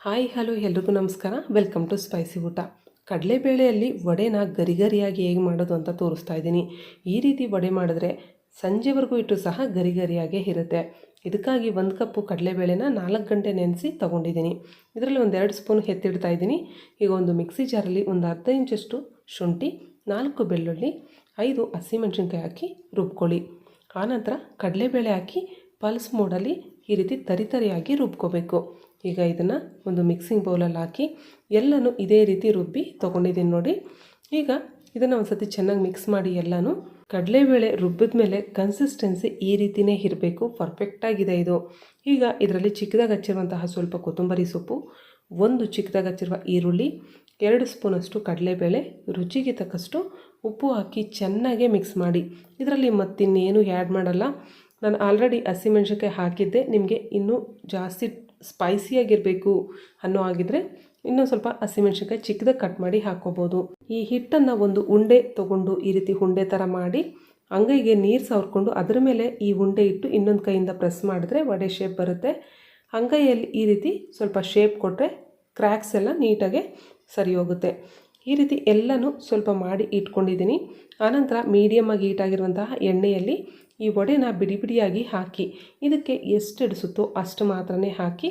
Hi, hello, ಎಲ್ರಿಗೂ ನಮಸ್ಕಾರ. Welcome to spicy ಊಟ. ಕಡಲೆಬೇಳೆಯಲ್ಲಿ ವಡೆನ ಗರಿಗರಿಯಾಗಿ ಹೇಗೆ ಮಾಡೋದು ಅಂತ ತೋರಿಸ್ತಾ ಇದ್ದೀನಿ. ಈ ರೀತಿ ವಡೆ ಮಾಡಿದ್ರೆ ಸಂಜೆವರೆಗೂ ಇಟ್ಟು ಸಹ ಗರಿಗರಿಯಾಗೇ ಇರುತ್ತೆ. ಇದಕ್ಕಾಗಿ ಒಂದು ಕಪ್ಪು ಕಡಲೆಬೇಳೆನ ನಾಲ್ಕು ಗಂಟೆ ನೆನೆಸಿ ತೊಗೊಂಡಿದ್ದೀನಿ. ಇದರಲ್ಲಿ ಒಂದೆರಡು ಸ್ಪೂನ್ ಎತ್ತಿಡ್ತಾ ಇದ್ದೀನಿ. ಈಗ ಒಂದು ಮಿಕ್ಸಿ ಜಾರಲ್ಲಿ ಒಂದು ಅರ್ಧ ಇಂಚಷ್ಟು ಶುಂಠಿ, ನಾಲ್ಕು ಬೆಳ್ಳುಳ್ಳಿ, ಐದು ಹಸಿಮೆಣಸಿನ್ಕಾಯಿ ಹಾಕಿ ರುಬ್ಕೊಳ್ಳಿ. ಆನಂತರ ಕಡಲೆಬೇಳೆ ಹಾಕಿ ಪಲ್ಸ್ ಮೋಡಲ್ಲಿ ಈ ರೀತಿ ತರಿತರಿಯಾಗಿ ರುಬ್ಕೋಬೇಕು. ಈಗ ಇದನ್ನು ಒಂದು ಮಿಕ್ಸಿಂಗ್ ಬೌಲಲ್ಲಿ ಹಾಕಿ ಎಲ್ಲನೂ ಇದೇ ರೀತಿ ರುಬ್ಬಿ ತೊಗೊಂಡಿದ್ದೀನಿ ನೋಡಿ. ಈಗ ಇದನ್ನು ಒಂದು ಸತಿ ಚೆನ್ನಾಗಿ ಮಿಕ್ಸ್ ಮಾಡಿ ಎಲ್ಲನೂ. ಕಡಲೆಬೇಳೆ ರುಬ್ಬಿದ ಮೇಲೆ ಕನ್ಸಿಸ್ಟೆನ್ಸಿ ಈ ರೀತಿಯೇ ಇರಬೇಕು. ಪರ್ಫೆಕ್ಟಾಗಿದೆ ಇದು. ಈಗ ಇದರಲ್ಲಿ ಚಿಕ್ಕದಾಗಿ ಹಚ್ಚಿರುವಂತಹ ಸ್ವಲ್ಪ ಕೊತ್ತಂಬರಿ ಸೊಪ್ಪು, ಒಂದು ಚಿಕ್ಕದಾಗಿ ಹಚ್ಚಿರುವ ಈರುಳ್ಳಿ, ಎರಡು ಸ್ಪೂನಷ್ಟು ಕಡಲೆಬೇಳೆ, ರುಚಿಗೆ ತಕ್ಕಷ್ಟು ಉಪ್ಪು ಹಾಕಿ ಚೆನ್ನಾಗೆ ಮಿಕ್ಸ್ ಮಾಡಿ. ಇದರಲ್ಲಿ ಮತ್ತಿನ್ನೇನು ಆ್ಯಡ್ ಮಾಡಲ್ಲ. ನಾನು ಆಲ್ರೆಡಿ ಹಸಿಮೆಣ್ಸಿನ್ಕಾಯಿ ಹಾಕಿದ್ದೆ. ನಿಮಗೆ ಇನ್ನೂ ಜಾಸ್ತಿ ಸ್ಪೈಸಿಯಾಗಿರಬೇಕು ಅನ್ನೋ ಆಗಿದ್ರೆ ಇನ್ನೂ ಸ್ವಲ್ಪ ಹಸಿಮೆಣ್ಸಿನ್ಕಾಯಿ ಚಿಕ್ಕದಾಗಿ ಕಟ್ ಮಾಡಿ ಹಾಕೋಬೋದು ಈ ಹಿಟ್ಟನ್ನು ಒಂದು ಉಂಡೆ ತೊಗೊಂಡು ಈ ರೀತಿ ಉಂಡೆ ಥರ ಮಾಡಿ ಅಂಗೈಗೆ ನೀರು ಸವರ್ಕೊಂಡು ಅದರ ಮೇಲೆ ಈ ಉಂಡೆ ಇಟ್ಟು ಇನ್ನೊಂದು ಕೈಯಿಂದ ಪ್ರೆಸ್ ಮಾಡಿದ್ರೆ ವಡೆ ಶೇಪ್ ಬರುತ್ತೆ. ಅಂಗೈಯಲ್ಲಿ ಈ ರೀತಿ ಸ್ವಲ್ಪ ಶೇಪ್ ಕೊಟ್ಟರೆ ಕ್ರ್ಯಾಕ್ಸ್ ಎಲ್ಲ ನೀಟಾಗೆ ಸರಿ ಹೋಗುತ್ತೆ. ಈ ರೀತಿ ಎಲ್ಲನೂ ಸ್ವಲ್ಪ ಮಾಡಿ ಇಟ್ಕೊಂಡಿದ್ದೀನಿ. ಆನಂತರ ಮೀಡಿಯಮ್ಮಾಗಿ ಹೀಟಾಗಿರುವಂತಹ ಎಣ್ಣೆಯಲ್ಲಿ ಈ ವಡೆನ ಬಿಡಿ ಬಿಡಿಯಾಗಿ ಹಾಕಿ, ಇದಕ್ಕೆ ಎಷ್ಟು ಹಿಡಿಸುತ್ತೋ ಅಷ್ಟು ಮಾತ್ರನೇ ಹಾಕಿ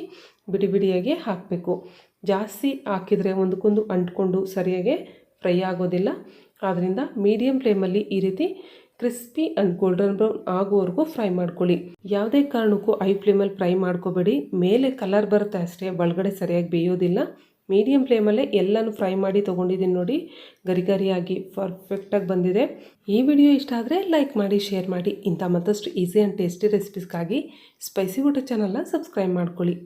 ಬಿಡಿ ಬಿಡಿಯಾಗಿ ಹಾಕಬೇಕು. ಜಾಸ್ತಿ ಹಾಕಿದರೆ ಒಂದಕ್ಕೊಂದು ಅಂಟ್ಕೊಂಡು ಸರಿಯಾಗಿ ಫ್ರೈ ಆಗೋದಿಲ್ಲ. ಆದ್ದರಿಂದ ಮೀಡಿಯಮ್ ಫ್ಲೇಮಲ್ಲಿ ಈ ರೀತಿ ಕ್ರಿಸ್ಪಿ ಆ್ಯಂಡ್ ಗೋಲ್ಡನ್ ಬ್ರೌನ್ ಆಗೋವರೆಗೂ ಫ್ರೈ ಮಾಡ್ಕೊಳ್ಳಿ. ಯಾವುದೇ ಕಾರಣಕ್ಕೂ ಐ ಫ್ಲೇಮಲ್ಲಿ ಫ್ರೈ ಮಾಡ್ಕೋಬೇಡಿ. ಮೇಲೆ ಕಲರ್ ಬರುತ್ತೆ ಅಷ್ಟೇ, ಒಳಗಡೆ ಸರಿಯಾಗಿ ಬೇಯೋದಿಲ್ಲ. ಮೀಡಿಯಮ್ ಫ್ಲೇಮಲ್ಲೇ ಎಲ್ಲನೂ ಫ್ರೈ ಮಾಡಿ ತೊಗೊಂಡಿದ್ದೀನಿ ನೋಡಿ. ಗರಿ ಗರಿಯಾಗಿ ಪರ್ಫೆಕ್ಟಾಗಿ ಬಂದಿದೆ. ಈ ವಿಡಿಯೋ ಇಷ್ಟ ಆದರೆ ಲೈಕ್ ಮಾಡಿ, ಶೇರ್ ಮಾಡಿ. ಇಂಥ ಮತ್ತಷ್ಟು ಈಸಿ ಆ್ಯಂಡ್ ಟೇಸ್ಟಿ ರೆಸಿಪೀಸ್ಗಾಗಿ ಸ್ಪೈಸಿ ಊಟ ಚಾನಲ್ನ ಸಬ್ಸ್ಕ್ರೈಬ್ ಮಾಡ್ಕೊಳ್ಳಿ.